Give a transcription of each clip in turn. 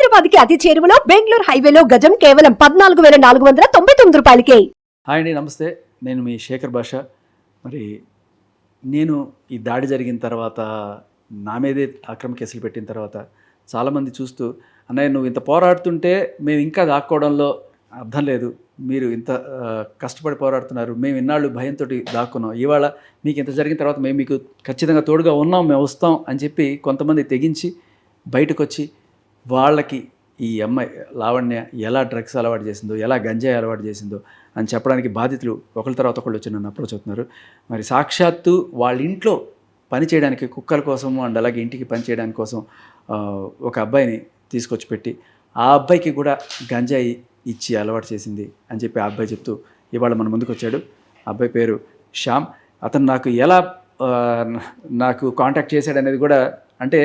హైదరాబాద్కి అతి చేరువలో బెంగళూరు హైవేలో గజం కేవలం పద్నాలుగు వేల నాలుగు వందల తొంభై తొమ్మిది రూపాయలకే. హాయ్ అండి నమస్తే. నేను మీ శేఖర్ భాష. మరి నేను ఈ దాడి జరిగిన తర్వాత నా మీదే అక్రమ కేసులు పెట్టిన తర్వాత చాలామంది చూస్తూ అన్నయ్య నువ్వు ఇంత పోరాడుతుంటే మేము ఇంకా దాక్కోవడంలో అర్థం లేదు. మీరు ఇంత కష్టపడి పోరాడుతున్నారు. మేము ఇన్నాళ్ళు భయంతో దాక్కున్నాం. ఇవాళ మీకు ఇంత జరిగిన తర్వాత మేము మీకు ఖచ్చితంగా తోడుగా ఉన్నాం. మేము వస్తాం అని చెప్పి కొంతమంది తెగించి బయటకు వచ్చి వాళ్ళకి ఈ అమ్మాయి లావణ్య ఎలా డ్రగ్స్ అలవాటు చేసిందో ఎలా గంజాయి అలవాటు చేసిందో అని చెప్పడానికి బాధితులు ఒకళ్ళ తర్వాత ఒకళ్ళు వచ్చి నన్ను అప్రోచ్ అవుతున్నారు. మరి సాక్షాత్తు వాళ్ళ ఇంట్లో పని చేయడానికి కుక్కల కోసం అండ్ అలాగే ఇంటికి పని చేయడానికి కోసం ఒక అబ్బాయిని తీసుకొచ్చి పెట్టి ఆ అబ్బాయికి కూడా గంజాయి ఇచ్చి అలవాటు చేసింది అని చెప్పి ఆ అబ్బాయి చెప్తూ ఇవాళ మన ముందుకు వచ్చాడు. ఆ అబ్బాయి పేరు శ్యామ్. అతను నాకు ఎలా నాకు కాంటాక్ట్ చేశాడు అనేది కూడా అంటే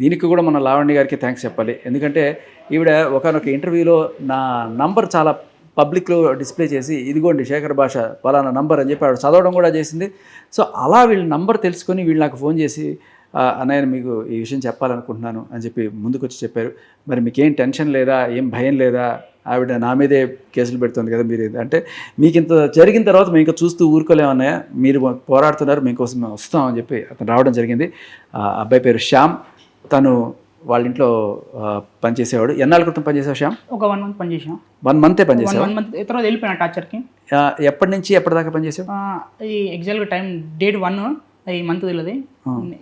దీనికి కూడా మన లావణ్య గారికి థ్యాంక్స్ చెప్పాలి. ఎందుకంటే ఈవిడ ఒకనొక ఇంటర్వ్యూలో నా నంబర్ చాలా పబ్లిక్లో డిస్ప్లే చేసి ఇదిగోండి శేఖర్ భాష పలానా నంబర్ అని చెప్పి ఆవిడ చదవడం కూడా చేసింది. సో అలా వీళ్ళ నంబర్ తెలుసుకొని వీళ్ళు నాకు ఫోన్ చేసి అన్నయ్య మీకు ఈ విషయం చెప్పాలనుకుంటున్నాను అని చెప్పి ముందుకొచ్చి చెప్పారు. మరి మీకేం టెన్షన్ లేదా? ఏం భయం లేదా? ఆవిడ నా మీదే కేసులు పెడుతుంది కదా మీరు అంటే మీకు ఇంత జరిగిన తర్వాత మేము ఇంకా చూస్తూ ఊరుకోలేమన్నాయ మీరు పోరాడుతున్నారు మీకోసం మేము వస్తాం అని చెప్పి అతను రావడం జరిగింది. అబ్బాయి పేరు శ్యామ్. తను వాళ్ళ ఇంట్లో పనిచేసేవాడు. ఎన్నాళ్ళ క్రితం పనిచేసావు శ్యామ్? ఒక వన్ మంత్ పనిచేసాం. వన్ మంతే పనిచేసావు? వన్ మంత్ తర్వాత వెళ్ళిపోయినా టార్చర్కి. ఎప్పటి నుంచి ఎప్పటిదాకా పనిచేసావు? ఈ ఎగ్జాక్ట్గా టైం డేట్ వన్ ఈ మంత్ తెలియదు.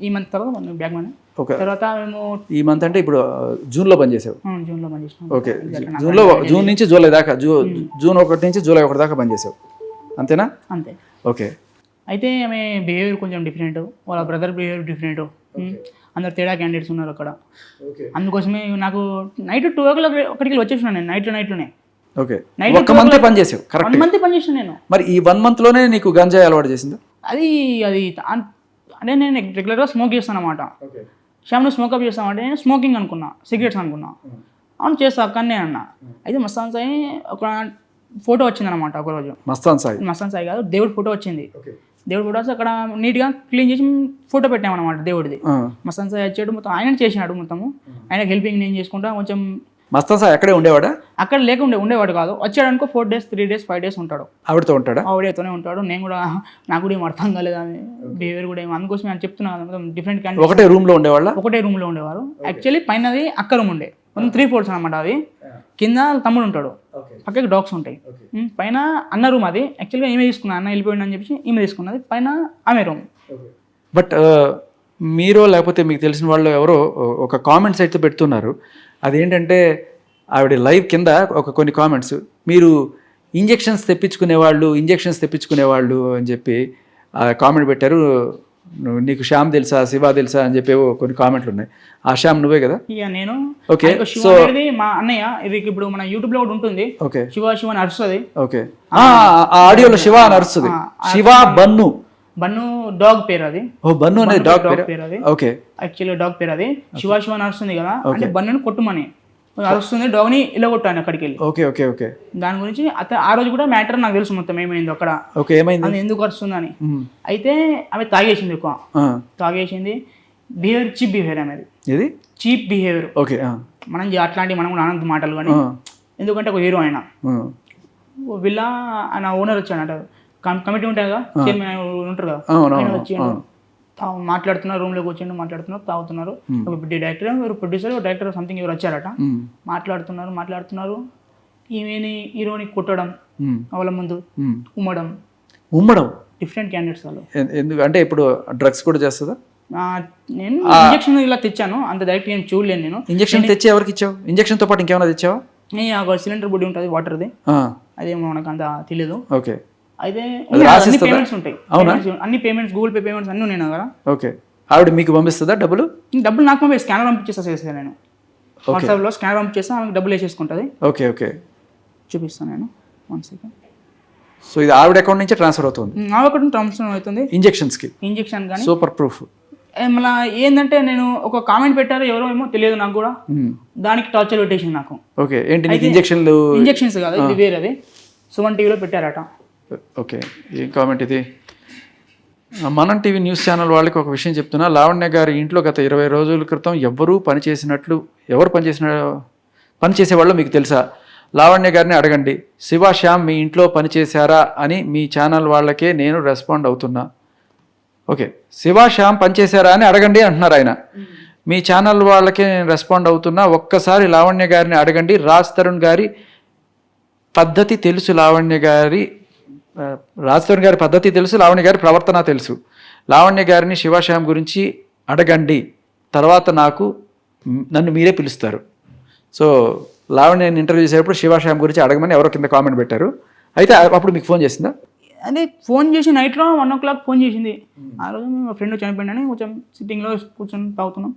ఈ మంత్ తర్వాత బ్యాక్ మనీ ఓకే. తర్వాత మేము ఈ మంత్ అంటే ఇప్పుడు జూన్లో పనిచేసావు? జూన్లో పనిచేసినాం. ఓకే. జూన్లో జూన్ నుంచి. జూలై దాకా జూ జూన్ ఒకటి నుంచి జూలై ఒకటి దాకా పనిచేసావు. అంతేనా? అంతే. ఓకే. అయితే ఆమె బిహేవియర్ కొంచెం డిఫరెంట్ వాళ్ళ బ్రదర్ బిహేవియర్ డిఫరెంట్ అందరు తేడా క్యాండిడేట్స్ ఉన్నారు అక్కడ. అందుకోసమే నాకు నైట్ టూ ఓ క్లాక్ అక్కడికి వచ్చేసిన నేను నైట్లో నైట్లోనే ఓకే. ఒక్క మంతే పనిచేసావు కరెక్ట్ వన్ మంత్ పనిచేసిన నేను. మరి ఈ వన్ మంత్లోనే నీకు గంజాయి అలవాటు చేసిందా? అది అది అంటే నేను రెగ్యులర్గా స్మోక్ చేస్తాను అనమాట ఓకే. శ్యామ్ నువ్వు స్మోకప్ చేస్తామంటే నేను స్మోకింగ్ అనుకున్నా సిగరెట్స్ అనుకున్నా. అవును చేస్తా కానీ అన్న. అయితే మస్తాన్ సాయి ఒక ఫోటో వచ్చిందనమాట ఒకరోజు. మస్తాన్ సాయి. మస్తాన్ సాయి కాదు దేవుడి ఫోటో వచ్చింది. ఓకే. దేవుడి వస్తే అక్కడ నీట్గా క్లీన్ చేసి ఫోటో పెట్టామన్నమాట దేవుడిది. మస్తాన్ సాయి వచ్చాడు మొత్తం ఆయన చేసినాడు మొత్తము. ఆయనకి హెల్పింగ్ నేను చేసుకుంటా కొంచెం మస్తాన్ సాయి అక్కడే ఉండేవాడా? అక్కడ లేకుండే ఉండేవాడు కాదు. వచ్చాడు అనుకో four days three days five days ఉంటాడు. ఆవిడతో ఉంటాడా? ఆవిడతోనే ఉంటాడు. నేను కూడా నాకు కూడా ఏం అర్థం కాలేదు అని బిహేవియర్ కూడా ఏం అందుకోసం నేను చెప్తున్నా కదా మొత్తం డిఫరెంట్ ఒకటే రూమ్లో ఉండేవాళ్ళ? ఒకటే రూమ్లో ఉండేవారు. యాక్చువల్లీ పైనది అక్క రూమ్ ఉండే. మొత్తం త్రీ ఫ్లోర్స్ అనమాట అది కింద తమ్ముడు ఉంటాడు. పక్కకి డాగ్స్ ఉంటాయి. పైన అన్న రూమ్ అది. యాక్చువల్గా ఈమె తీసుకున్నా అన్న వెళ్ళిపోయింది అని చెప్పి ఈమె తీసుకున్నది. పైన ఆమె రూమ్ బట్ మీరు లేకపోతే మీకు తెలిసిన వాళ్ళు ఎవరో ఒక కామెంట్స్ అయితే పెడుతున్నారు. అదేంటంటే ఆవిడ లైవ్ కింద ఒక కొన్ని కామెంట్స్ మీరు ఇంజెక్షన్స్ తెప్పించుకునే వాళ్ళు ఇంజెక్షన్స్ తెప్పించుకునే వాళ్ళు అని చెప్పి కామెంట్ పెట్టారు. నువ్వు నీకు శ్యామ్ తెలుసా శివ తెలుసా అని చెప్పి కొన్ని కామెంట్లు ఉన్నాయి. ఆ శ్యామ్ నువ్వే కదా? ఇక నేను. so- అనేది మా అన్నయ్య. ఇది ఇప్పుడు మన యూట్యూబ్లో ఒకటి ఉంటుంది. ఓకే. శివ శివ అని అరుస్తుంది. ఓకే. ఆ ఆడియోలో శివ అని అరుస్తుంది. శివ బన్ను. బన్ను డాగ్ పేరు అది. ఓ బన్ను అనేది డాగ్ పేరు? పేరు అది. ఓకే. యాక్చువల్లీ డాగ్ పేరు అది. శివ శివ అని అరుస్తుంది కదా. అంటే బన్నుని కొట్టుమని. అరుస్తుంది. డాగ్ని ఇలా కొట్టాను అక్కడికి వెళ్ళి ఓకే ఓకే ఓకే. దాని గురించి అత ఆ రోజు కూడా మ్యాటర్ నాకు తెలుసు మొత్తం ఏమైందో అక్కడ. ఓకే ఏమైంది? ఎందుకు మ్మ్. అయితే ఆమె తాగేసింది ఎక్కువ. తాగేసింది. బిహేవియర్ చీప్ బిహేవియర్ ఆమెది. ఇది చీప్ బిహేవియర్. ఓకే మనం అట్లాంటి మనం కూడా అనంత మాటలు కానీ. ఎందుకంటే ఒక హీరో ఆయన. విల్లా ఆయన ఓనర్ వచ్చాడు కమిటీ ఉంటుంది కదా? చైర్మన్ ఉంటారు కదా? అవును, మాట్లాడుతున్నారు రూమ్లోకి వచ్చిండు మాట్లాడుతున్నారు తాగుతున్నారు. డైరెక్టర్ ఎవరు ప్రొడ్యూసర్ డైరెక్టర్ సంథింగ్ ఎవరు వచ్చారట. మాట్లాడుతున్నారు మాట్లాడుతున్నారు. ఈమెని హీరోని కొట్టడం. వాళ్ళ ముందు మ్మ్. ఉమ్మడం. ఉమ్మడం? డిఫరెంట్ క్యాండిడేట్స్ వాళ్ళు. ఎందుకు? అంటే ఇప్పుడు డ్రగ్స్ కూడా చేస్తుందా? నేను ఇంజక్షన్ ఇలా తెచ్చాను. అంత డైరెక్ట్ నేను చూడలేను నేను. ఇంజక్షన్ తెచ్చి ఎవరికి ఇచ్చావు? ఇంజక్షన్తో పాటు ఇంకేమైనా తెచ్చావా? ఒక సిలిండర్ బుడ్డి ఉంటుంది వాటర్ది అదేమో మనకు అంత తెలియదు ఓకే. అయితే అన్ని? పేమెంట్స్ ఉంటాయి. అవునా? Payments- అన్ని పేమెంట్స్ గూగుల్ పే పేమెంట్స్ అన్నీ ఉన్నాయి దగ్గర. ఓకే. ఆవిడ మీకు పంపిస్తుందా డబ్బులు? డబ్బులు నాకు పంపి స్కానర్ పంపించేస్తా చేస్తాను నేను. వాట్సాప్లో స్కానర్ పంపించేస్తా ఆమెకు డబ్బులు వేసేసుకుంటుంది. Okay okay. చూపిస్తాను నేను. వన్ సెకండ్ సో ఇది ఆవిడ అకౌంట్ నుంచే ట్రాన్స్ఫర్ అవుతుంది? నా ఒకటి ట్రాన్స్ఫర్ అవుతుంది. ఇంజెక్షన్స్కి ఇంజెక్షన్ కానీ. సూపర్ ప్రూఫ్ మళ్ళీ ఏంటంటే నేను ఒక కామెంట్ పెట్టారు ఎవరో ఏమో తెలియదు నాకు కూడా. దానికి టార్చర్ పెట్టేసింది నాకు. ఓకే. ఏంటి ఇంజెక్షన్లు ఇంజెక్షన్స్ కాదు ఇది వేరేది. సుమన్ టీవీలో పెట్టారట. ఓకే ఏం కామెంట్ ఇది? మనం టీవీ న్యూస్ ఛానల్ వాళ్ళకి ఒక విషయం చెప్తున్నా. లావణ్య గారి ఇంట్లో గత ఇరవై రోజుల క్రితం ఎవరూ పనిచేసినట్లు ఎవరు పనిచేసిన పనిచేసేవాళ్ళు మీకు తెలుసా? లావణ్య గారిని అడగండి శివ శ్యామ్ మీ ఇంట్లో పనిచేశారా అని మీ ఛానల్ వాళ్ళకే నేను రెస్పాండ్ అవుతున్నా. ఓకే శివ శ్యామ్ పనిచేశారా అని అడగండి అంటున్నారు ఆయన. మీ ఛానల్ వాళ్ళకే నేను రెస్పాండ్ అవుతున్నా. ఒక్కసారి లావణ్య గారిని అడగండి. రాజ్ తరుణ్ గారి పద్ధతి తెలుసు లావణ్య గారి ఆ, రాజ్ తరుణ్ గారి పద్ధతి తెలుసు లావణ్య గారి ప్రవర్తన తెలుసు. లావణ్య గారిని శివశ్యామ్ గురించి అడగండి. తర్వాత నాకు నన్ను మీరే పిలుస్తారు. సో లావణ్య ఇంటర్వ్యూ చేసేటప్పుడు శివశ్యామ్ గురించి అడగమని ఎవరో కింద కామెంట్ పెట్టారు. అయితే అప్పుడు మీకు ఫోన్ చేసిందా? అదే ఫోన్ చేసి నైట్లో వన్ ఓ క్లాక్ ఫోన్ చేసింది. ఆ రోజు మా ఫ్రెండ్ చనిపోయినాని కొంచెం సిట్టింగ్లో కూర్చొని తాగుతున్నాం.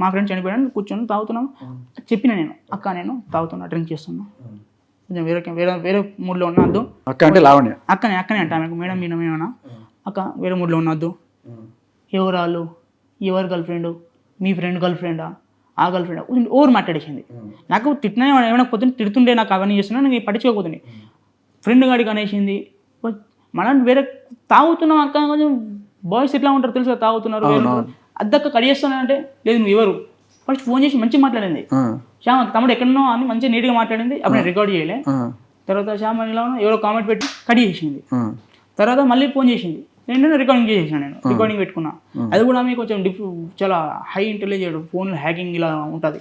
మా ఫ్రెండ్ చనిపోయాడని కూర్చొని తాగుతున్నాం. చెప్పిన నేను అక్క నేను తాగుతున్నా డ్రింక్ చేస్తున్నా. కొంచెం వేరే వేరే వేరే మూడ్లో ఉన్నద్దు అక్క అంటే లావణ్య. అక్కనే అక్కనే అంట ఆమెకు. మేడం మీన మేమన్నా అక్క వేరే మూడ్లో ఉన్నద్దు ఎవరు వాళ్ళు? ఎవరు గర్ల్ ఫ్రెండ్ మీ ఫ్రెండ్ గర్ల్ ఫ్రెండా ఆ గర్ల్ ఫ్రెండ్ ఓవర్ మాట్లాడేసింది. నాకు తిట్టినా ఏమైనా పొద్దున్న తిడుతుండే నాకు అవన్నీ చేస్తున్నా నేను పట్టించుకోకపోతుంది ఫ్రెండ్ గాడికి అనేసింది. మనం వేరే తాగుతున్నాం అక్క కొంచెం బాయ్స్ ఎట్లా ఉంటారు తెలుసా? తాగుతున్నారు అద్దక్క కడిగేస్తున్నానంటే లేదు నువ్వు ఎవరు? ఫస్ట్ ఫోన్ చేసి మంచిగా మాట్లాడింది. శ్యామ తమ్ముడు ఎక్కడున్నావు అని మంచిగా నీట్గా మాట్లాడింది. అప్పుడు నేను రికార్డ్ చేయలే. తర్వాత శ్యామ ఇలా ఎవరో కామెంట్ పెట్టి కడి చేసింది. తర్వాత మళ్ళీ ఫోన్ చేసింది. నేను రికార్డింగ్ చేసేసాను నేను. రికార్డింగ్ పెట్టుకున్నా. అది కూడా మీకు కొంచెం డిఫ్ చాలా హై ఇంటెలిజెంట్ ఫోన్ హ్యాకింగ్ ఇలా ఉంటుంది.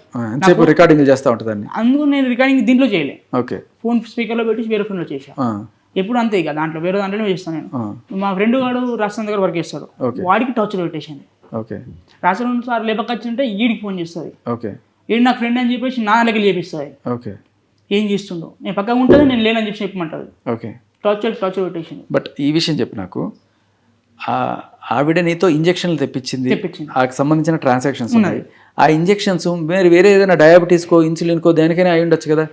రికార్డింగ్ చేస్తూ ఉంటుందండి అందుకు నేను రికార్డింగ్ దీంట్లో చేయలే. ఓకే. ఫోన్ స్పీకర్లో పెట్టి వేరే ఫోన్లో చేసా ఎప్పుడు అంతే ఇక దాంట్లో వేరే దాంట్లోనే చేస్తాను నేను. మా ఫ్రెండ్ వాడు రాష్ట్రం దగ్గర వర్క్ చేస్తాడు. వాడికి టార్చర్ పెట్టేసింది. ఓకే. రాష్ట్రం సార్ లేపకొచ్చింటే ఈడికి ఫోన్ చేస్తుంది. ఓకే. ఈడు నా ఫ్రెండ్ అని చెప్పేసి నా లెక్కలు చేపిస్తుంది ఓకే. ఏం చేస్తుండో. నేను పక్కగా ఉంటుంది నేను లేనని చెప్పి చెప్పమంటుంది. ఓకే. టార్చర్ టార్చర్ పెట్టేసింది బట్ ఈ విషయం చెప్పు నాకు. ఆ ఆవిడ నీతో ఇంజెక్షన్లు తెప్పించింది. ఆ సంబంధించిన ట్రాన్సాక్షన్స్ ఉన్నాయి. ఆ ఇంజెక్షన్స్ వేరే వేరే ఏదైనా డయాబెటీస్కో ఇన్సులిన్కో దేనికైనా అయి ఉండొచ్చు కదా.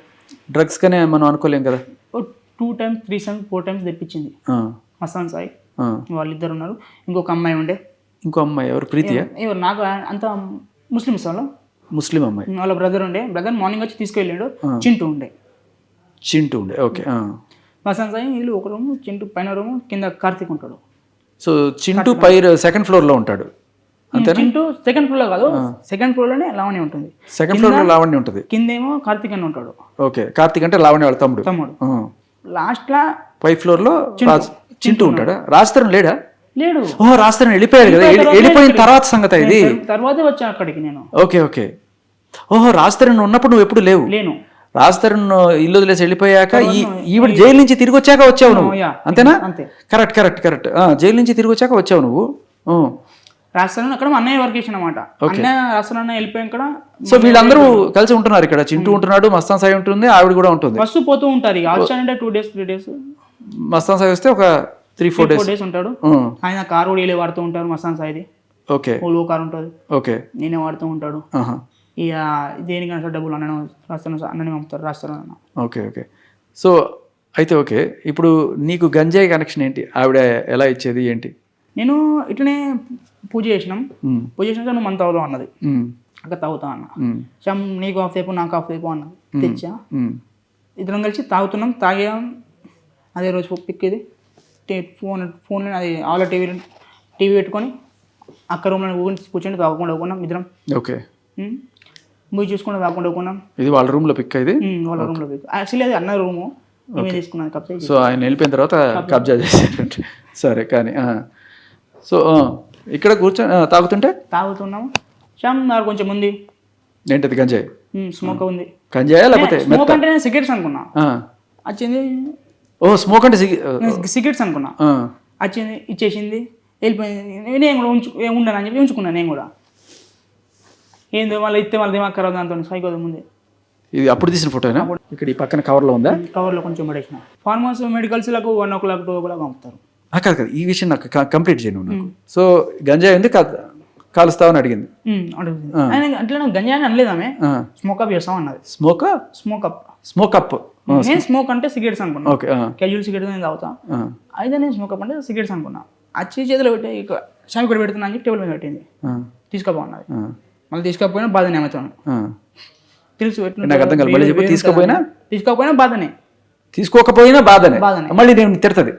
డ్రగ్స్ కనే మనం అనుకోలేం కదా. Two times three times four times తెప్పించింది. ఆ, మస్తాన్ సాయి. వాళ్ళిద్దరు ఉన్నారు. ఇంకొక అమ్మాయి ఉండే. ఇంకో అమ్మాయి ఎవరు? ప్రీతియా? ఎవరు? నాకు? అంత ముస్లిమ్స్ వాళ్ళు ముస్లిం అమ్మాయి. వాళ్ళ బ్రదర్ ఉండే. బ్రదర్ మార్నింగ్ వచ్చి తీసుకెళ్ళాడు. చింటూ ఉండే. చింటూ ఉండే. ఓకే ఆ. మస్తాన్ సాయి వీళ్ళు ఒక రూమ్ చింటూ పైన రూమ్ కింద కార్తీక్ ఉంటాడు. సో చింటూ పై సెకండ్ ఫ్లోర్లో ఉంటాడు. అంతేనా? చింటూ సెకండ్ ఫ్లోర్ కాదు. సెకండ్ ఫ్లోర్లోనే లావణ్య ఉంటుంది. సెకండ్ ఫ్లోర్లో లావణ్య ఉంటుంది. కిందేమో కార్తీక్ అని ఉంటాడు. ఓకే కార్తీక్ అంటే లావణ్య వాళ్ళ తమ్ముడు. తమ్ముడు. ఆ. లాస్ట్లా పై ఫ్లోర్లో రాజ్ చింటూ ఉంటాడా? రాజతరం లేడా? లేడు. ఓ రాజతరం వెళ్ళిపోయాడు కదా. వెళ్ళి- వెళ్ళిపోయిన తర్వాత సంగతి ఇది తర్వాతే వచ్చా అక్కడికి నేను. Okay okay. ఓహో రాజతరుణ్ ఉన్నప్పుడు నువ్వు ఎప్పుడు లేవు? లేను. రాజతరుణ్ ఇల్లు వదిలేసి వెళ్ళిపోయాక ఈ ఈవిడ జైలు నుంచి తిరిగి వచ్చాక వచ్చావు నువ్వు. అంతేనా? అంతే. Correct correct correct. జైలు నుంచి తిరిగి వచ్చాక వచ్చావు నువ్వు. రాస్తాను అక్కడ మా అన్నయ్య వర్క్ చేసిన అనమాట అన్నయ్య రాస్తాను అన్నయ్య వెళ్ళిపోయాం ఇక్కడ. సో వీళ్ళందరూ కలిసి ఉంటున్నారు ఇక్కడ. చింటూ ఉంటున్నాడు మస్తాన్ సాయి ఉంటుంది ఆవిడ కూడా ఉంటుంది. వస్తూ పోతూ ఉంటారు. ఇక వచ్చానంటే two days three days Mastan Sai వస్తే ఒక త్రీ ఫోర్ డేస్ డేస్ ఉంటాడు. ఆయన కారు కూడా వీళ్ళే వాడుతూ ఉంటారు మస్తాన్ సాయిది ఓకే. ఓలో కారు ఉంటుంది. ఓకే. నేనే వాడుతూ ఉంటాడు. ఇక దేనికైనా సరే డబ్బులు అన్న రాస్తాను అన్నని పంపుతారు రాస్తాను అన్న. Okay okay. సో అయితే ఓకే. ఇప్పుడు నీకు గంజాయి కనెక్షన్ ఏంటి? ఆవిడ ఎలా ఇచ్చేది ఏంటి? నేను ఇట్లనే పూజ చేసినాం. పూజ చేసినాక నువ్వు మన తాగుతావు అన్నది. అక్క తాగుతా అన్న. శమ్ నీకు ఆఫ్ అయిపో నాకు ఆఫ్ అయిపో అన్నది తెచ్చా. ఇద్దరం కలిసి తాగుతున్నాం తాగాం అదే రోజు పిక్కిది ఫోన్ ఫోన్లో అది ఆల టీవీ టీవీ పెట్టుకొని అక్క రూమ్లో కూర్చొని కూర్చొని తాగకుండా ఊకున్నాం ఇద్దరం. ఓకే. మూవీ చూసుకుంటూ తాగకుండా ఊకున్నాం ఇది వాళ్ళ రూమ్లో పిక్ ఇది? ఉమ్, వాళ్ళ రూమ్లో పోయి యాక్చువల్లీ అది అన్న రూము. తీసుకున్నాను కప్సే సో ఆయన వెళ్ళిపోయిన తర్వాత కబ్జా. చేశారంటే. సరే కానీ. సో ఇక్కడ కూర్చొని తాగుతుంటే? తాగుతున్నాము శ్యామ్ నాకు కొంచెం ఉంది. ఏంటది గంజాయి? స్మోక్ ఉంది. గంజాయా లేకపోతే స్మోక్ అంటే నేను సిగరెట్స్ అనుకున్నా. వచ్చింది ఓ స్మోక్ అంటే సిగరెట్స్ అనుకున్నా. ఆ. వచ్చింది ఇచ్చేసింది వెళ్ళిపోయింది. నేను కూడా ఉంచు ఉండను అని చెప్పి ఉంచుకున్నాను నేను కూడా. ఏందో మళ్ళీ ఇస్తే మళ్ళీ దిమాగ్ ఖరాబ్ దాంతో సైకోదు ముందే. ఇది అప్పుడు తీసిన ఫోటోనా ఇక్కడ ఈ పక్కన కవర్లో ఉందా? కవర్లో కొంచెం పడేసిన. ఫార్మర్స్ మెడికల్స్లకు one o'clock two o'clock పంపుతారు కాదు కాదు ఈ విషయం నాకు కంప్లీట్ చేయను నాకు. సో గంజాయి ఉంది కాలుస్తావని అడిగింది. అట్లా నాకు గంజా అని అనలేదు ఆమె. స్మోక్ అప్ చేస్తాం అన్నది. Smoke smoke up smoke up నేను స్మోక్ అంటే సిగరెట్స్ అనుకున్నా. ఓకే క్యాజువల్ సిగరెట్స్ నేను తాగుతా. అయితే నేను స్మోక్ అప్ అంటే సిగరెట్స్ అనుకున్నా. అచ్చి చేతిలో పెట్టి షామి కూడా పెడుతున్నా అని చెప్పి టేబుల్ మీద పెట్టింది. తీసుకోపోన్నది మళ్ళీ తీసుకోకపోయినా బాధనే ఆ. తెలుసు నాకు అర్థం కాదు. మళ్ళీ చెప్పు, వేరు తీసుకోపోయినా? తీసుకోకపోయినా బాధనే. తీసుకోకపోయినా బాధనే. బాధనే. మళ్ళీ నేను తిడుతుంది.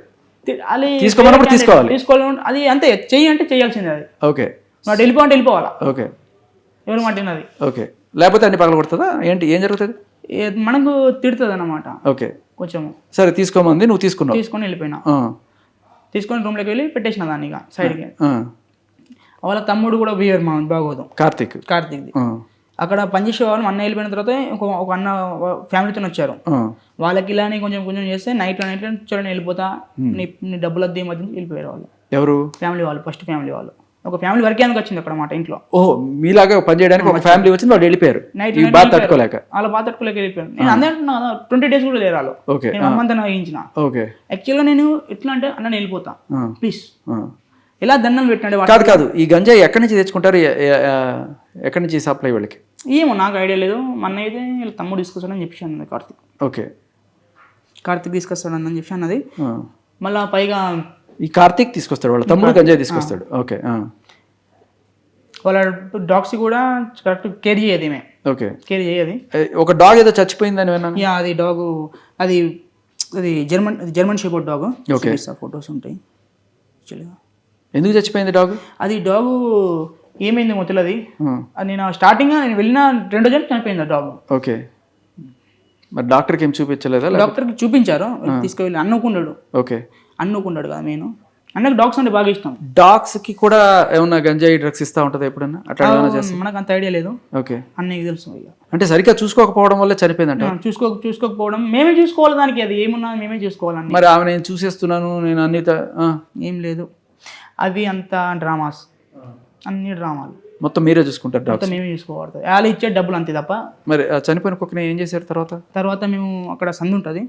తీసుకోమన్నప్పుడు తీసుకోవాలి. తీసుకోవాలి అది అంతే చెయ్యి అంటే చేయాల్సిందే అది. ఓకే వాడు వెళ్ళిపోవాలా? ఓకే. ఎవరు మాటినది ఓకే. లేకపోతే అన్ని పగల కొడుతుందా? ఏంటి? ఏం జరుగుతుంది? మనకు తిడుతుంది అన్నమాట ఓకే. కొంచెం సరే తీసుకోమంది నువ్వు తీసుకున్నావు. తీసుకొని వెళ్ళిపోయినా. తీసుకొని రూమ్లోకి వెళ్ళి పెట్టేసిన దాన్ని ఇక సైడ్కి. వాళ్ళ తమ్ముడు కూడా బిహేవియర్ మా బాగోదు. కార్తీక్. కార్తీక్ది. ఆ, అక్కడ పనిచేసే వాళ్ళు మా అన్న వెళ్ళిపోయిన తర్వాత ఒక అన్న ఫ్యామిలీతో వచ్చారు. వాళ్ళకి ఇలానే కొంచెం కొంచెం చేస్తే నైట్ నైట్ చూడండి వెళ్ళిపోతా. నీ నీ డబ్బులు వద్ద మధ్య వెళ్ళిపోయారు వాళ్ళు. ఎవరు? ఫ్యామిలీ వాళ్ళు ఫస్ట్ ఫ్యామిలీ వాళ్ళు. ఒక ఫ్యామిలీ వరకే అందుకు వచ్చింది అక్కడ మాట ఇంట్లో? ఓహో మీలాగా పని చేయడానికి ఒక ఫ్యామిలీ వచ్చింది వాళ్ళు వెళ్ళిపోయారు. నైట్ బాధ తట్టుకోలేక. వాళ్ళ బాధ తట్టుకోలేక వెళ్ళిపోయారు. నేను అందరూ అంటున్నా ట్వంటీ డేస్ కూడా లేరు వాళ్ళు. ఓకే నేను అమ్మంతా వేయించిన. ఓకే యాక్చువల్గా నేను ఎట్లా అంటే అన్న నేను వెళ్ళిపోతా. ప్లీజ్ ఆ. ఎలా దండలు పెట్టండి వాడు? కాదు కాదు. ఈ గంజాయి ఎక్కడి నుంచి తెచ్చుకుంటారు? ఎక్కడి నుంచి సప్లై వాళ్ళకి? ఏమో నాకు ఐడియా లేదు. మన అయితే వీళ్ళ తమ్ముడు తీసుకొస్తాడని చెప్పి అన్నది కార్తిక్. ఓకే కార్తిక్ తీసుకొస్తాడని చెప్పి అన్నది. మళ్ళా పైగా ఈ కార్తీక్ తీసుకొస్తాడు వాళ్ళ తమ్ముడు గంజాయి తీసుకొస్తాడు. ఓకే. వాళ్ళ డాగ్స్ కూడా కరెక్ట్ కేర్ చేయదు ఈమె. ఓకే. కేర్ చేయదు. ఒక డాగ్ ఏదో చచ్చిపోయిందని విన్నాను. యా అది డాగ్ అది అది German German shepherd dog. Okay. Photos ఉంటాయి. ఎందుకు చచ్చిపోయింది డాగ్? అది డాగ్ ఏమైంది ఆ, అది నేను స్టార్టింగ్ నేను వెళ్ళిన రెండో జన్ చనిపోయింది ఆ డాగ్. ఓకే. మరి డాక్టర్కి ఏం చూపించలేదా? డాక్టర్కి చూపించారు. తీసుకువెళ్ళి అన్నుకున్నాడు ఓకే. అన్నుకున్నాడు కదా నేను అన్నకు డాగ్స్ అంటే బాగా ఇష్టం. డాగ్స్కి కూడా ఏమన్నా గంజాయి డ్రగ్స్ ఇస్తా ఉంటుందా ఎప్పుడన్నా? అట్లా మనకు అంత ఐడియా లేదు. ఓకే. అన్నయ్యకి తెలుసు అంటే సరిగ్గా చూసుకోకపోవడం వల్ల చనిపోయిందంట? చూసుకో చూసుకోకపోవడం. మేమే చూసుకోవాలి దానికి అది. ఏమున్నా మేమే చూసుకోవాలని మరి ఆమె నేను చూసేస్తున్నాను నేను అన్ని ఏం లేదు. అవి అంత డ్రామాస్ అన్ని డ్రామాలు మొత్తం మీరే చూసుకుంటారు మొత్తం మేమే చూసుకోవాలి వాళ్ళు ఇచ్చే డబ్బులు అంతే తప్ప. మరి చనిపోయిన కుక్కని ఏం చేశారు తర్వాత? తర్వాత మేము అక్కడ సందు ఉంటుంది.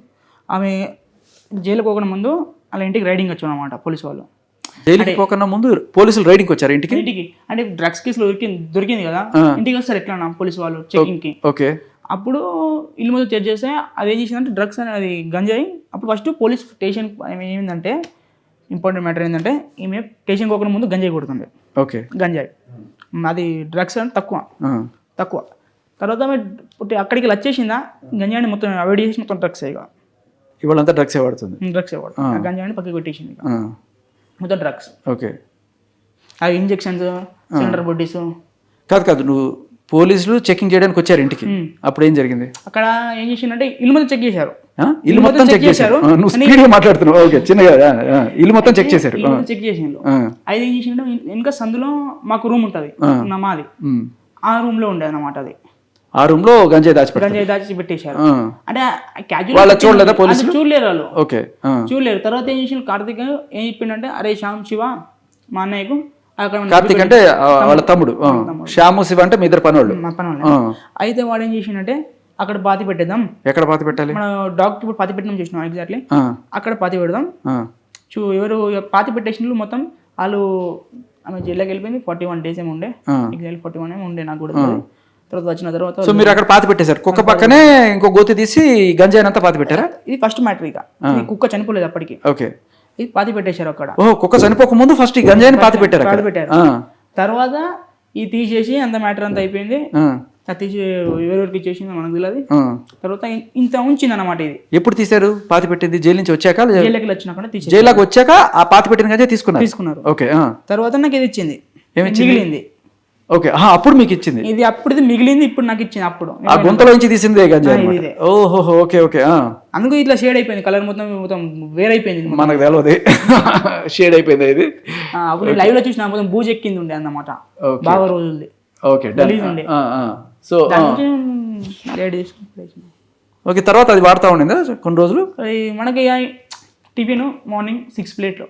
ఆమె జైలుకి పోకుండా ముందు అలా ఇంటికి రైడింగ్ వచ్చాం అనమాట పోలీసు వాళ్ళు. జైలుకి పోకన్నా ముందు పోలీసులు రైడింగ్ వచ్చారు ఇంటికి? ఇంటికి అంటే డ్రగ్స్ కేసులో దొరికింది దొరికింది కదా. ఇంటికి వస్తారు ఎట్లా పోలీసు వాళ్ళు చెకింగ్కి ఓకే. అప్పుడు ఇల్లు ముందు చెక్ చేస్తే అది ఏం చేసిందంటే డ్రగ్స్ అనేది గంజాయి. అప్పుడు ఫస్ట్ పోలీస్ స్టేషన్ ఏమైందంటే ఇంపార్టెంట్ మ్యాటర్ ఏంటంటే ఈమె స్టేషన్ పోకుండా ముందు గంజాయి కొడుతుండే. ఓకే. గంజాయి. అది డ్రగ్స్ అంటే తక్కువ. తక్కువ. తర్వాత ఆమె అక్కడికి వెళ్ళి వచ్చేసిందా గంజాయిని మొత్తం అవాయిడ్ చేసి మొత్తం డ్రగ్స్ ఇక ఇవాళంతా డ్రగ్సే వాడుతుంది. డ్రగ్స్ ఇవ్వడు గంజాయిని పక్కకి పెట్టేసింది ఇక. ఆ, మొత్తం డ్రగ్స్ ఓకే. అవి ఇంజెక్షన్స్ సిలిండర్ బొడ్డీస్ కాదు కాదు నువ్వు పోలీసులు చెకింగ్ చేయడానికి వచ్చారు ఇంటికి. అప్పుడు ఏం జరిగింది? అక్కడ ఏం చేసిందంటే ఇల్లు మొత్తం చెక్ చేశారు. ఆ? ఇల్లు మొత్తం చెక్ చేశారు. ఆ, నువ్వు స్పీడ్ మాట్లాడుతున్నావు. ఓకే చిన్నగా ఆ, ఆ, ఇల్లు మొత్తం చెక్ చేశారు. చెక్ చేసిండు ఆ, అది ఏం చేసిండు వెనక సందులో మాకు రూమ్ ఉంటుంది. నా మాది. ఆ రూమ్లో ఉండేది అనమాట అది. ఆ రూమ్లో గంజాయి దాచిపెట్టారు గంజాయి దాచి పెట్టేశారు అంటే క్యాజువల్ చూడలేదా పోలీసులు? చూడలేరు వాళ్ళు. ఓకే చూడలేరు. తర్వాత ఏం చేసిండు కార్తిక్ ఏం చెప్పిండంటే అరే శ్యామ్ శివ మా అన్నయ్యకు కార్తీక్ అంటే వాళ్ళ తమ్ముడు. శ్యాము శివ అంటే మీ ఇద్దరు పనోళ్ళు మా పని వాళ్ళే. ఆ, అయితే వాడు ఏం చేసిండంటే అక్కడ పాతి పెట్టేద్దాం. ఎక్కడ పాతి పెట్టాలి? మన డాక్టర్ ఇప్పుడు పాతి పెట్టినాం చూసినాం ఎగ్జాక్ట్లీ? అక్కడ పాతి పెడదాం. చూ ఎవరు పాతి పెట్టేసిన మొత్తం వాళ్ళు ఆమె జైల్లోకి వెళ్ళిపోయింది. ఫార్టీ వన్ డేస్ ఏమి ఉండే. ఎగ్జాక్ట్లీ ఫార్టీ వన్ ఏమి ఉండే నాకు కూడా. తర్వాత వచ్చిన తర్వాత సో మీరు అక్కడ పాతి పెట్టేశారు. కుక్క పక్కనే ఇంకో గోతి తీసి గంజాయి అంతా పాతి పెట్టారా? ఇది ఫస్ట్ మ్యాటర్ ఇక. కుక్క చనిపోలేదు అప్పటికి. ఓకే. ఇది పాతి పెట్టేశారు అక్కడ. ఓ కుక్క చనిపోక ముందు ఫస్ట్ ఈ గంజాయిని పాతి పెట్టారు పాతి పెట్టారు. తర్వాత ఈ తీసేసి అంత మ్యాటర్ అంతా అయిపోయింది. తీసి ఎవరెవరికి ఇచ్చేసింది మనకు తెలియదు. తర్వాత ఇంత ఉంచింది అన్నమాట ఇది. ఎప్పుడు తీశారు? పాతి పెట్టింది? జైలు నుంచి వచ్చాక జైలుకి వచ్చినాక జైలుకి వచ్చాక ఆ పాతి పెట్టిన గంజాయి తీసుకున్నారు. తీసుకున్నారు. ఓకే తర్వాత నాకు ఇది ఇచ్చింది? మిగిలింది. ఓకే అప్పుడు మీకు ఇచ్చింది. ఇది అప్పుడు మిగిలింది ఇప్పుడు నాకు ఇచ్చింది అప్పుడు. ఆ గుంతలో నుంచి తీసిందే గంజాయి. ఓహో ఓకే ఓకే ఆ. అందుకు ఇట్లా షేడ్ అయిపోయింది కలర్ మొత్తం మొత్తం వేరైపోయింది. మనకు తెలియదు షేడ్ అయిపోయింది ఇది. అప్పుడు లైవ్లో చూసిన మొత్తం బూజ్ ఎక్కింది ఉండే అన్నమాట. బాగా రోజులది. ఓకే ఉండే. సో. ఓకే తర్వాత అది వాడుతూ ఉండిందా కొన్ని రోజులు? మనకి టిఫిన్ మార్నింగ్ సిక్స్ ప్లేట్లో.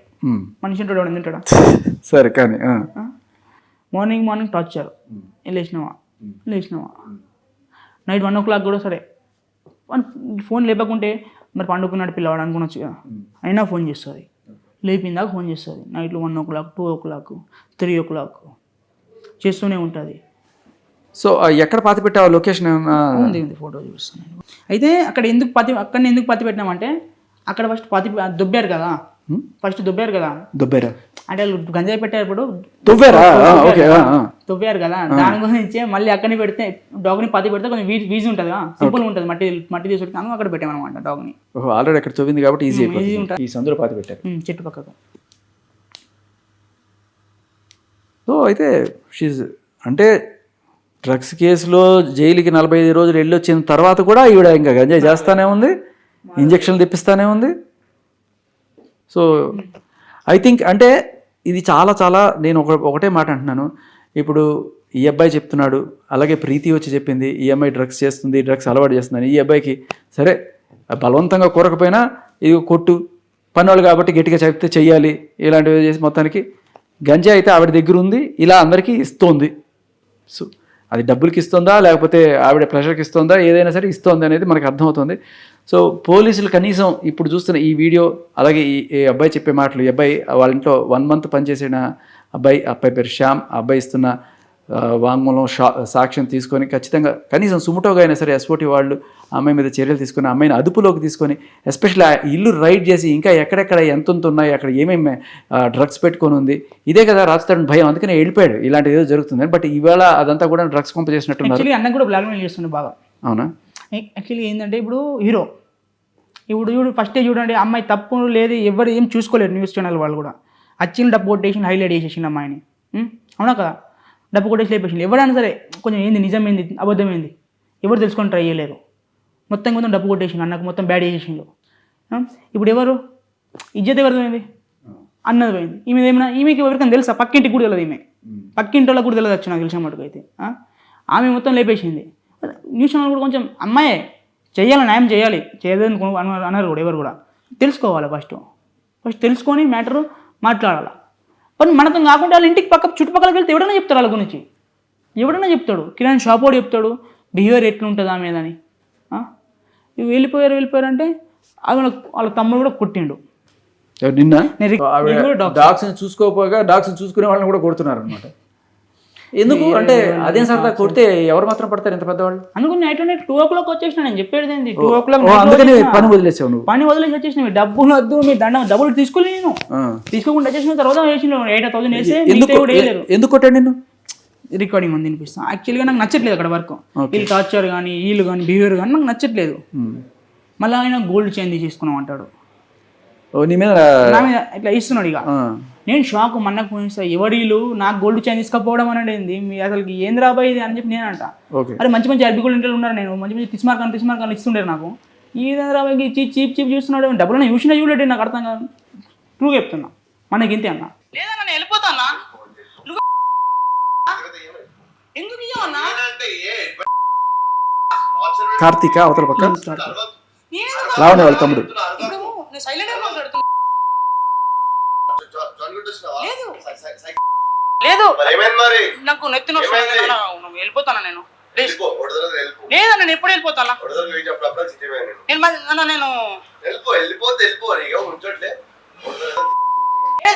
మనిషి ఉంటాడు తింటాడా? సరే కానీ. మార్నింగ్ మార్నింగ్ టార్చర్ లేచినావా? లేచినావా? నైట్ వన్ ఓ క్లాక్ కూడా సరే. వన్ ఫోన్ లేపకుంటే మరి పండుకున్నాడు పిల్లవాడు అనుకునొచ్చు కదా. అయినా ఫోన్ చేస్తుంది. లేపిందాక ఫోన్ చేస్తుంది. నైట్లో one o'clock two o'clock three o'clock చేస్తూనే ఉంటుంది. సో ఎక్కడ పాతి పెట్టావు? లొకేషన్ ఏమన్నా? ఉంది ఉంది. ఫోటో చూపిస్తాను. అయితే అక్కడ ఎందుకు పత్తి అక్కడ ఎందుకు పత్తి పెట్టినామంటే అక్కడ ఫస్ట్ పత్తి దుబ్బారు కదా. ఫస్ట్ దుబ్బారు కదా. దుబ్బేరా? అంటే వాళ్ళు గంజాయి పెట్టేటప్పుడు దువ్వారా? ఓకే. దువ్వారు కదా. దాని గురించి మళ్ళీ అక్కడనే పెడితే డాగ్ని పత్తి పెడితే కొంచెం వీజ్ ఉంటుంది సింపుల్ ఉంటుంది. మట్టి మట్టి తీసి పెట్టి అక్కడ పెట్టామన్నమాట డాగ్ని. ఆల్రెడీ అక్కడ తవ్వింది కాబట్టి ఈజీ easy అయిపోతుంది. ఉంటుంది. ఈ సందులో పాతి పెట్టారు. ఉమ్, చెట్టు పక్కకు. సో అయితే షీజ్ అంటే డ్రగ్స్ కేసులో జైలుకి నలభై ఐదు రోజులు వెళ్ళి వచ్చిన తర్వాత కూడా ఈవిడ ఇంకా గంజాయి చేస్తానే ఉంది. ఇంజక్షన్లు తెప్పిస్తానే ఉంది. సో ఐ థింక్ అంటే ఇది చాలా చాలా నేను ఒక ఒకటే మాట అంటున్నాను. ఇప్పుడు ఈ అబ్బాయి చెప్తున్నాడు అలాగే ప్రీతి వచ్చి చెప్పింది ఈ అమ్మాయి డ్రగ్స్ చేస్తుంది డ్రగ్స్ అలవాటు చేస్తుందని ఈ అబ్బాయికి సరే బలవంతంగా కోరకపోయినా ఇది కొట్టు పనివాళ్ళు కాబట్టి గట్టిగా చెప్తే చెయ్యాలి ఇలాంటివి చేసి మొత్తానికి గంజా అయితే ఆవిడ దగ్గర ఉంది ఇలా అందరికీ ఇస్తోంది. సో అది డబ్బులకి ఇస్తుందా లేకపోతే ఆవిడ ప్రెషర్కి ఇస్తుందా ఏదైనా సరే ఇస్తుంది అనేది మనకు అర్థమవుతుంది. సో పోలీసులు కనీసం ఇప్పుడు చూస్తున్న ఈ వీడియో అలాగే ఈ అబ్బాయి చెప్పే మాటలు ఈ అబ్బాయి వాళ్ళ ఇంట్లో వన్ మంత్ పనిచేసిన అబ్బాయి అబ్బాయి పేరు శ్యామ్ అబ్బాయి ఇస్తున్న వాంగ్మూలం సాక్ష్యం తీసుకొని ఖచ్చితంగా కనీసం సుముటోగా అయినా సరే ఎస్ఓటి వాళ్ళు అమ్మాయి మీద చర్యలు తీసుకొని అమ్మాయిని అదుపులోకి తీసుకొని ఎస్పెషల్లీ ఆ ఇల్లు రైడ్ చేసి ఇంకా ఎక్కడెక్కడ ఎంత ఉన్నాయి అక్కడ ఏమేమి డ్రగ్స్ పెట్టుకొని ఉంది. ఇదే కదా రాజస్థాన్ భయం అందుకనే వెళ్ళిపోయాడు. ఇలాంటిది ఏదో జరుగుతుంది. బట్ ఈవేళ అదంతా కూడా డ్రగ్స్ పంప యాక్చువల్లీ అన్నకు కూడా బ్లాక్మెయిల్ బాగా. అవునా? యాక్చువల్లీ ఏంటంటే ఇప్పుడు హీరో ఇప్పుడు చూడు ఫస్టే చూడండి అమ్మాయి తప్పు లేదు ఎవరు ఏం చూసుకోలేరు న్యూస్ ఛానల్ వాళ్ళు కూడా. వచ్చిన డబ్బు కొట్టేసి హైలైట్ చేసేసింది అమ్మాయిని? అవునా కదా? డబ్బు కొట్టేసి లేపేసింది ఎవరైనా సరే కొంచెం ఏంది నిజమేంది అబద్ధమైంది ఎవరు తెలుసుకొని ట్రై చేయలేరు. మొత్తం మొత్తం డబ్బు కొట్టేసిండు అన్నకు మొత్తం బ్యాడ్ చేసేసిండు? ఇప్పుడు ఎవరు? ఇజ్జత్ ఎవరిది పోయింది? అన్నది పోయింది. ఈమె ఏమైనా ఈమెకి ఎవరికైనా తెలుసా? పక్కింటికి కూడా తెలియదు ఈమె. పక్కింటి వాళ్ళకి కూడా తెలియదు నాకు తెలిసిన మటుకు అయితే? ఆమె మొత్తం లేపేసింది. న్యూస్ ఛానల్ కూడా కొంచెం అమ్మాయే. చెయ్యాలి న్యాయం చేయాలి. చేయదని అన్నారు కూడా ఎవరు కూడా. తెలుసుకోవాలి ఫస్ట్ ఫస్ట్ తెలుసుకొని మ్యాటర్ మాట్లాడాలి. కానీ మనతో కాకుండా వాళ్ళ ఇంటికి పక్క చుట్టుపక్కలకి వెళ్తే ఎవడైనా చెప్తారు వాళ్ళ గురించి? ఎవడైనా చెప్తాడు. కిరాణ్ షాప్ వాడు చెప్తాడు. బిహేవియర్ ఎట్లుంటుంది ఆమె అని ఆ? ఇవి వెళ్ళిపోయారు వెళ్ళిపోయారు అంటే అది వాళ్ళ వాళ్ళ తమ్ముడు కూడా కొట్టిండు. ఎవరు నిన్న. డాగ్స్ చూసుకోకపోగా డాగ్స్ చూసుకునే వాళ్ళని కూడా కొడుతున్నారు అనమాట ఎందుకు? అంటే అదేం సరదా కొడితే ఎవరు మాత్రం పడతారు ఎంత పెద్దవాళ్ళు? అనుకుని night night two o'clock వచ్చేసిన నేను చెప్పేది ఏంది? టూ ఓ క్లాక్ అందుకని పని వదిలేసావు నువ్వు. పని వదిలేసి వచ్చేసిన మీ డబ్బులు వద్దు మీ దండం డబ్బులు తీసుకోలేదు నేను. తీసుకోకుండా వచ్చేసిన తర్వాత వేసిన ఎయిట్ థౌసండ్ వేసి ఎందుకు కొట్టాడు నిన్ను? రికార్డింగ్ ఉంది వినిపిస్తాను యాక్చువల్గా నాకు నచ్చట్లేదు అక్కడ వర్క్. వీళ్ళు టార్చర్ కానీ వీళ్ళు కానీ బిహేవియర్ కానీ నాకు నచ్చట్లేదు. మళ్ళీ ఆయన గోల్డ్ చైన్ తీసేసుకున్నాం అంటాడు. ఓ నీ మీద నా మీద ఇట్లా ఇస్తున్నాడు ఇక. నేను షాక్ పోయిన ఎవడీలు నాకు గోల్డ్ చైన్ తీసుకపోవడం అనేది ఏంది? మీ అసలు ఏం రాబాయి ఇది అని చెప్పి నేను అంట అరే మంచి మంచి అరబి గోల్డ్ ఉన్నారు నేను. మంచి మంచి తిస్మార్ కానీ తిస్మార్ కానీ ఇస్తుంటారు నాకు. ఈ రాబాయి చీప్ చీప్ చీప్ చూస్తున్నాడు. డబ్బులు నేను చూసినా చూడలేదు. నాకు అర్థం కాదు. ట్రూ చెప్తున్నా. మనకి ఇంతే అన్న. లేదన్నా నేను వెళ్ళిపోతానా? ఎందుకు ఇయ్యవన్నా కార్తీక అవతల పక్క. లావణ్య వాళ్ళ తమ్ముడు. నేను సైలెంట్గా మాట్లాడుతున్నా. లేదు. నాకు నెత్తి వెళ్ళిపోతానా నేను? లేదా నేను ఎప్పుడు వెళ్ళిపోతానా? నేను.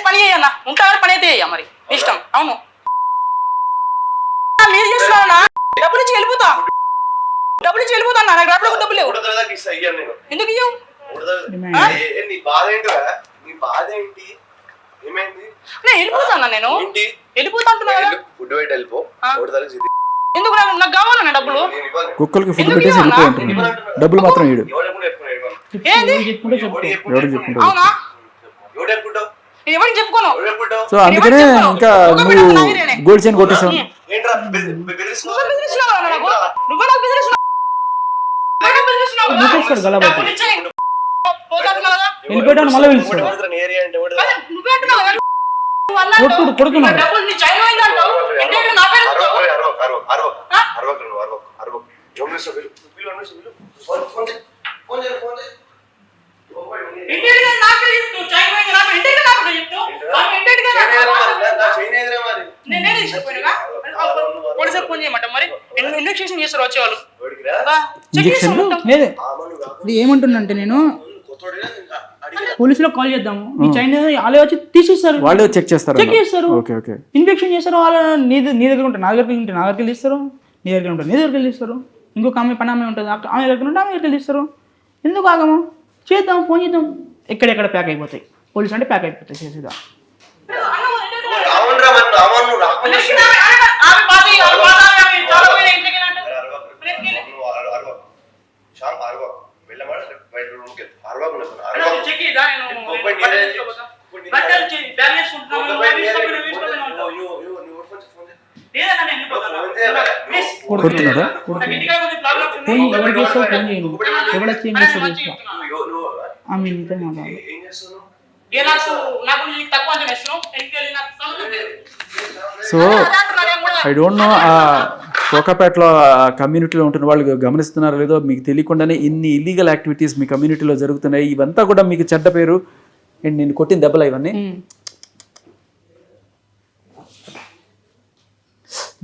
పని చేయన్నా ఉంటా పని అయితే చెయ్య మరి. ఇష్టం. అవును. మీరు చేస్తున్నారా డబ్బులు ఇచ్చి వెళ్ళిపోతా. డబ్బులు ఇచ్చి వెళ్ళిపోతా నాకు డబ్బులు డబ్బులు లేవు. ఎందుకు ఇయ్యవు? నీ బాధ ఏంటిరా నీ బాధ ఏంటి? ఏమైంది? నేను వెళ్ళిపోతానా నేను. ఏంటి? ఫుడ్ వెళ్ళిపో. ఎందుకు నాకు నాకు కావాలన్నా డబ్బులు. కుక్కలకి ఫుడ్ పెట్టేసి? వెళ్ళిపోయి డబ్బులు మాత్రం ఇడు ఎవరు ఎప్పుడు చెప్పుకున్నా ఇవ్వను ఏంది? ఎవడు ఎప్పుడు ఎవడు చెప్పుకున్నా? చెప్పుకుంటాడు అవునా? ఎవడు ఎప్పుడో నేను ఎవరికి చెప్పుకోను? సో అందుకనే ఇంకా నువ్వు గోల్డ్ చైన్ కొట్టేసావు? నువ్వే నాకు? నువ్వే బెదిరిస్తున్నావు కదా? నువ్వు అన్నాడు. కొట్టుడు, కొడుతున్నాడు. డబ్బులు నీ చైన్ పోయింది అంటావు. అంటే. నేనే? పోలీసులకు కాల్ చేద్దాము. ఈ చైన్ వాళ్ళే వచ్చి తీసేస్తారు. వాళ్ళే చెక్ చేస్తారు చెక్ చేస్తారు. ఓకే ఓకే ఇన్ఫెక్షన్ చేస్తారు వాళ్ళ నీ నీ దగ్గర ఉంటారు. నా దగ్గరికి ఉంటే నా దగ్గరికి తీస్తారు నీ దగ్గర ఉంటారు నీ దగ్గరికి తీస్తారు ఇంకొక ఆమె పని ఆమె ఉంటుంది ఆమె దగ్గర ఉంటే ఆమె దగ్గరికి తీస్తారు ఎందుకు ఆగము? చేద్దాం ఫోన్ చేద్దాం. ఎక్కడెక్కడ ప్యాక్ అయిపోతాయి? పోలీసు అంటే ప్యాక్ అయిపోతాయి చేసేదా? ఫోన్ చేయి. లేదన్నా, నేను వెళ్ళిపోతాను. ఫోన్ చేయాలి. ప్లీజ్. కొడుతున్నాడా ఫోన్ ఎవరికి చేస్తావు ఫోన్ చేయను ఎవరు వచ్చి ఏం చేస్తావు చేస్తా నువ్వు- నువ్వు ఆమె నీతో మాట్లాడాలి ఏం నాకు నాకు తక్కువ అంచనా నాకు. సో ఐ డోంట్ నో ఆ కోకాపేటలో ఆ కమ్యూనిటీలో ఉంటున్న వాళ్ళు గమనిస్తున్నారో లేదో మీకు తెలియకుండానే ఇన్ని ఇల్లీగల్ యాక్టివిటీస్ మీ కమ్యూనిటీలో జరుగుతున్నాయి. ఇవంతా కూడా మీకు చెడ్డ పేరు. ఏంటి నేను కొట్టిన దెబ్బలు ఇవన్నీ.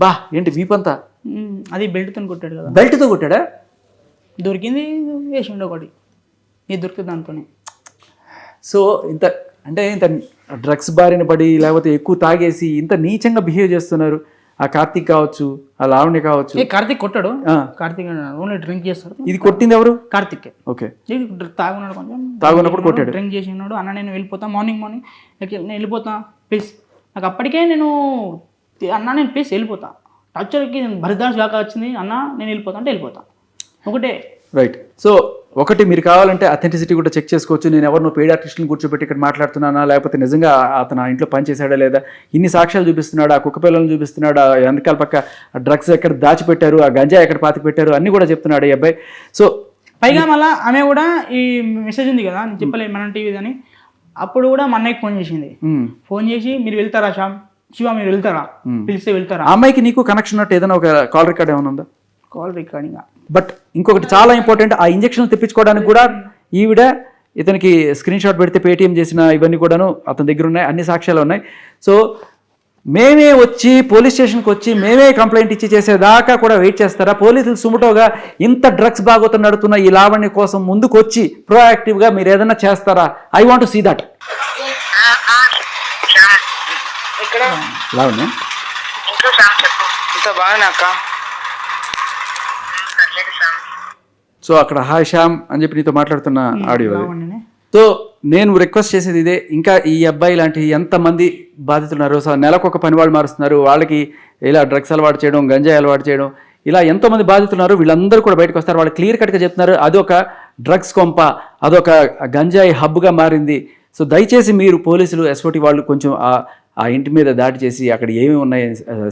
బా ఏంటి వీపంతా అది బెల్ట్తో కొట్టాడు కదా. బెల్ట్తో కొట్టాడా? దొరికింది వేసిండు ఒకటి. ఇది దొరుకుతుంది అనుకుని. సో ఇంత అంటే ఇంత డ్రగ్స్ బారిన పడి లేకపోతే ఎక్కువ తాగేసి ఇంత నీచంగా బిహేవ్ చేస్తున్నారు. ఆ కార్తీక్ కావచ్చు ఆ లావణ్య కావచ్చు. ఏ కార్తీక్ కొట్టాడు? కార్తీక్ ఓన్లీ డ్రింక్ చేస్తాడు. ఇది కొట్టింది ఎవరు? కార్తీక్. ఓకే. తాగున్నాడు కొంచెం. తాగున్నప్పుడు కొట్టాడు. డ్రింక్ చేసి ఉన్నాడు అన్న నేను వెళ్ళిపోతా. Morning morning. నేను వెళ్ళిపోతా. ప్లీజ్. నాకు అప్పటికే నేను అన్న నేను ప్లీజ్ వెళ్ళిపోతా. టార్చర్కి నేను భరిదాస్ కాక వచ్చింది. అన్న నేను వెళ్ళిపోతా అంటే వెళ్ళిపోతా. ఒకటే. రైట్ సో ఒకటి మీరు కావాలంటే అథెంటిసిటీ కూడా చెక్ చేసుకోవచ్చు. నేను ఎవరినో పెయిడ్ ఆర్టిస్ట్ని కూర్చోబెట్టి ఇక్కడ మాట్లాడుతున్నానా? లేకపోతే నిజంగా అతను ఆ ఇంట్లో పని చేశాడా లేదా? ఇన్ని సాక్ష్యాలు చూపిస్తున్నాడు? ఆ కుక్క పిల్లలను చూపిస్తున్నాడు? ఆ వెనకాల పక్క డ్రగ్స్ ఎక్కడ దాచిపెట్టారు? ఆ గంజా ఎక్కడ పాతి పెట్టారు అన్ని కూడా చెప్తున్నాడు ఈ అబ్బాయి. సో పైగా మళ్ళీ ఆమె కూడా ఈ మెసేజ్ ఉంది కదా నేను చెప్పలేదు మన టీవీ అని అప్పుడు కూడా మా అన్నయ్యకి ఫోన్ చేసింది. ఫోన్ చేసి మీరు వెళ్తారా శ్యామ్? శివ మీరు వెళ్తారా? పిలిస్తే వెళ్తారా? అమ్మాయికి నీకు కనెక్షన్ ఉన్నట్టు ఏదైనా ఒక కాల్ రికార్డ్ ఏమైనా ఉందా? కాల్ రికార్డింగ్ బట్ ఇంకొకటి చాలా ఇంపార్టెంట్ ఆ ఇంజక్షన్ తెప్పించుకోవడానికి కూడా ఈవిడ ఇతనికి స్క్రీన్ షాట్ పెడితే పేటిఎం చేసిన ఇవన్నీ కూడాను అతని దగ్గర ఉన్నాయి అన్ని సాక్ష్యాలు ఉన్నాయి. సో మేమే వచ్చి పోలీస్ స్టేషన్కి వచ్చి మేమే కంప్లైంట్ ఇచ్చి చేసేదాకా కూడా వెయిట్ చేస్తారా? పోలీసులు సుముటోగా ఇంత డ్రగ్స్ బాగోతం నడుతున్న ఈ లావణ్య కోసం ముందుకు వచ్చి ప్రోయాక్టివ్గా మీరు ఏదైనా చేస్తారా? ఐ వాంట్ సీ దట్ ఇక్కడ. లావణ్య? ఇంట్లో శ్యామ్ చెప్పు ఇంత బాగానే అక్క పర్లేదు శ్యామ్ సో అక్కడ హాయ్ శ్యామ్ అని చెప్పి నీతో మాట్లాడుతున్న ఆడియో సో నేను రిక్వెస్ట్ చేసేది ఇదే. ఇంకా ఈ అబ్బాయి లాంటి ఎంతమంది బాధితున్నారు సో నెలకు ఒక పని వాళ్ళు మారుస్తున్నారు. వాళ్ళకి ఇలా డ్రగ్స్ అలవాటు చేయడం గంజాయి అలవాటు చేయడం ఇలా ఎంతోమంది బాధితున్నారు వీళ్ళందరూ కూడా బయటకు వస్తారు. వాళ్ళు క్లియర్ కట్గా చెప్తున్నారు అదొక డ్రగ్స్ కొంప అదొక గంజాయి హబ్గా మారింది. సో దయచేసి మీరు పోలీసులు ఎస్ఓటి వాళ్ళు కొంచెం ఆ ఇంటి మీద దాడి చేసి అక్కడ ఏమేమి ఉన్నాయి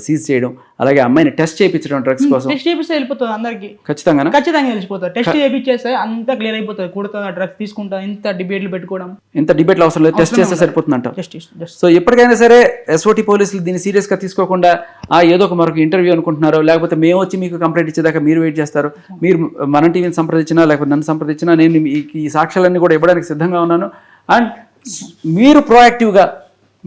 సీజ్ చేయడం అలాగే అమ్మాయిని టెస్ట్ చేయించడం డ్రగ్స్ కోసం. టెస్ట్ చేపిస్తే వెళ్ళిపోతుంది అందరికి. ఖచ్చితంగా ఖచ్చితంగా తెలిసిపోతుంది టెస్ట్ చేయించేస్తే అంతా క్లియర్ అయిపోతుంది. కుడుతుందా డ్రగ్స్ తీసుకుంటా ఇంత డిబేట్లు పెట్టుకోవడం. ఇంత డిబేట్లు అవసరం లేదు. టెస్ట్ చేస్తే సరిపోతుందంట. సో ఎప్పటికైనా సరే ఎస్ఓటి పోలీసులు దీన్ని సీరియస్గా తీసుకోకుండా ఆ ఏదో ఒక మరొక ఇంటర్వ్యూ అనుకుంటున్నారో లేకపోతే మేము వచ్చి మీకు కంప్లైంట్ ఇచ్చేదాకా మీరు వెయిట్ చేస్తారు. మీరు మన టీవీని సంప్రదించినా లేకపోతే నన్ను సంప్రదించినా నేను ఈ సాక్ష్యాలన్నీ కూడా ఇవ్వడానికి సిద్ధంగా ఉన్నాను. అండ్ మీరు ప్రోయాక్టివ్గా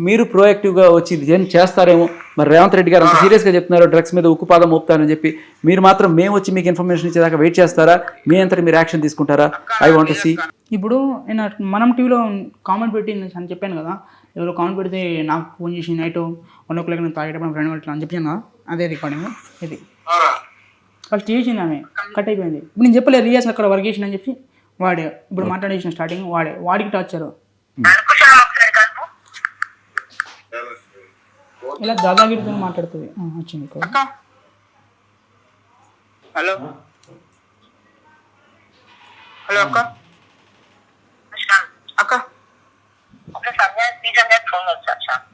మీరు ప్రోయాక్టివ్గా వచ్చి ఇది ఏం చేస్తారేమో? మరి రేవంత్ రెడ్డి గారు అంత సీరియస్గా చెప్తున్నారు డ్రగ్స్ మీద ఉక్కుపాదం మోపుతారని చెప్పి. మీరు మాత్రం మేము వచ్చి మీకు ఇన్ఫర్మేషన్ ఇచ్చేదాకా వెయిట్ చేస్తారా? మీ అంతటి మీరు యాక్షన్ తీసుకుంటారా? ఐ వాంట్ సీ ఇప్పుడు నేను మనం టీవీలో కామెంట్ పెట్టి అని చెప్పాను కదా ఎవరో కామెంట్ పెడితే నాకు ఫోన్ చేసి నైట్ వన్ ఓ క్లాక్ నేను తాగేటప్పుడు ఫ్రెండ్ ఇట్లా అని చెప్పాను కదా అదే రికార్డింగ్ ఇది. ఫస్ట్ చేసింది ఆమె. కట్ అయిపోయింది. ఇప్పుడు నేను చెప్పలేదు రియాస్ అక్కడ వర్క్ చేసిన అని చెప్పి వాడే. ఇప్పుడు మాట్లాడేసిన స్టార్టింగ్ వాడే. వాడికి టార్చర్ ఇలా దాదాగిరితో మాట్లాడుతుంది ఆ, వచ్చింది ఇక్కడ. అక్క హలో హలో అక్క శ్యామ్ అక్క ఒక సంధ్య ఈ సంధ్య ఫోన్ వచ్చా శ్యామ్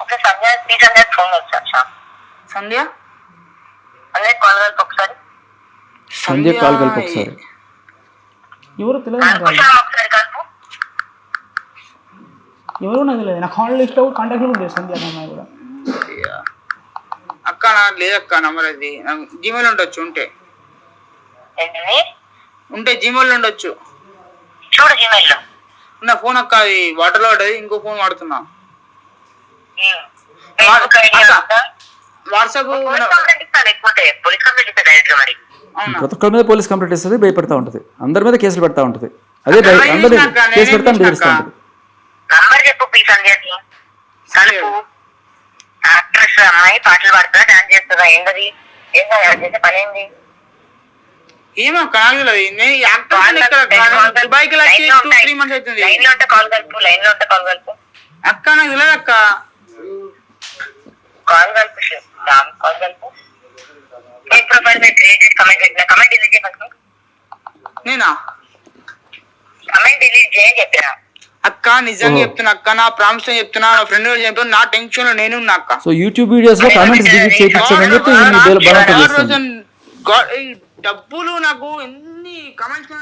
ఒక సంధ్య ఈ సంధ్య ఫోన్ వచ్చా శ్యామ్ సంధ్య అదే కాల్ కలిపి ఒకసారి సంజయ్ కాల్ కలిపి ఒకసారి ఎవరు తెలియదు ఎవరు నాకు తెలియదు నా కాల్ లిస్ట్ కాంటాక్ట్ కూడా లేదు సంధ్య అమ్మాయి కూడా. అక్క నా లేదక్క నంబర్ అది. జీమెయిల్ ఉండొచ్చు ఉంటే. ఉంటే జీమెయిల్ ఉండొచ్చు. చూడు జీమెయిల్లో. నా ఫోన్ అక్క అది వాటర్లో పడ్డది ఇంకో ఫోన్ వాడుతున్నా. వాట్సాప్ పోలీస్ కంప్లైంట్ ప్రతి ఒక్కరి మీద పోలీస్ ఇస్తుంది భయపెడతా ఉంటుంది. అందరి మీద కేసులు పెడతా ఉంటుంది. అదే అందరి కేసు నేనేం బెదిరిస్తూ ఉంటుంది. నంబర్ చెప్పు పీ సంధ్యకి కలుపు. యాక్ట్రెస్ అమ్మాయి పాటలు పాడుతుందా డాన్స్ చేస్తుందా ఏంటది ఏంటో ఎవరు చేసే పని ఏంది? ఏమో అవుతుంది లైన్లో ఉంటే కాల్ కలుపు లైన్లో ఉంటే కాల్ కలుపు. అక్క నాకు తెలియదు అక్క. కాల్ కలుపు కాల్ కలుపు. ఫేక్ ప్రొఫైల్ మీద క్రియేట్ చేసి కమెంట్ పెట్టిన కమెంట్ డిలీట్ నేనా? కమెంట్ డిలీట్ చేయని చెప్పినా. అక్క నిజంగా చెప్తున్నా అక్క నా ప్రామిస్ చెప్తున్నా నా ఫ్రెండ్ చెప్తున్నా నా టెన్షన్లో నేను అక్క. సో యూట్యూబ్ వీడియోస్లో కామెంట్స్ డిలీట్ చేయించాడని చెప్పి ఈయన బల- బలవంతం God చేస్తుంది was an- God- ఈ డబ్బులు నాకు ఎన్ని కమెంట్స్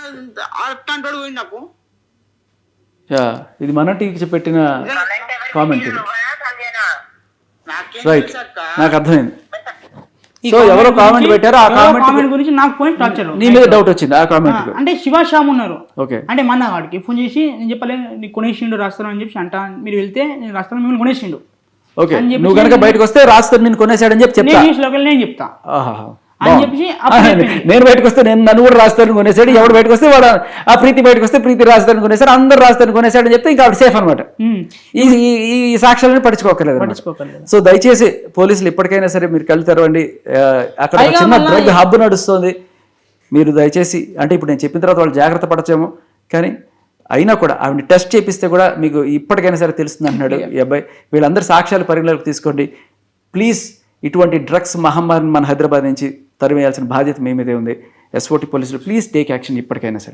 అట్లాంటి పోయింది నాకు. యా ఇది మన టీవీకి పెట్టిన కామెంట్ ఇది. రైట్ నాకు అర్థమైంది. సో ఎవరో కామెంట్ పెట్టారో ఆ కామెంట్ గురించి నాకు టార్చర్ నీ మీద డౌట్ వచ్చింది ఆ కామెంట్ అంటే శివ శ్యామ్ ఉన్నారు. ఓకే అంటే మన వాడికి ఫోన్ చేసి నేను చెప్పలే నీకు కొనేసిండు రాస్తాను అని చెప్పి అంట మీరు వెళ్తే నేను రాస్తాను మిమ్మల్ని కొనేసిండు. ఓకే అని చెప్పి నువ్వు కనుక బయటకు వస్తే రాస్తారు నేను కొనేసాడని చెప్పి చెప్తా. నేను చెప్తా. నేను బయటకు వస్తే నేను నన్ను కూడా రాస్తాను కొనేసాడు ఎవడు బయటకు వస్తే వాడు ఆ ప్రీతి బయటకు వస్తే ప్రీతి రాస్తాను కొనేసాడు అందరు రాస్తాను కొనేసాడు అని చెప్తే ఇంకా ఆవిడ సేఫ్ అనమాట ఈ ఈ- సాక్ష్యాలను. పట్టించుకోకర్లేదు. సో దయచేసి పోలీసులు ఇప్పటికైనా సరే మీరు అండి ఆ, అక్కడ చిన్న డ్రగ్ హబ్ నడుస్తుంది. మీరు దయచేసి అంటే ఇప్పుడు నేను చెప్పిన తర్వాత వాళ్ళు జాగ్రత్త పడచ్చేమో కానీ అయినా కూడా ఆవిడ టెస్ట్ చేపిస్తే కూడా మీకు ఇప్పటికైనా సరే తెలుస్తుంది అంటున్నాడు ఈ అబ్బాయి. వీళ్ళందరి సాక్ష్యాలు పరిగణలోకి తీసుకోండి. ప్లీజ్ ఇటువంటి డ్రగ్స్ మహమ్మారిని మన హైదరాబాద్ నుంచి తరిమేయాల్సిన బాధ్యత మీ మీదే ఉంది. ఎస్ఓటి పోలీసులు ప్లీజ్ టేక్ యాక్షన్ ఇప్పటికైనా సరే.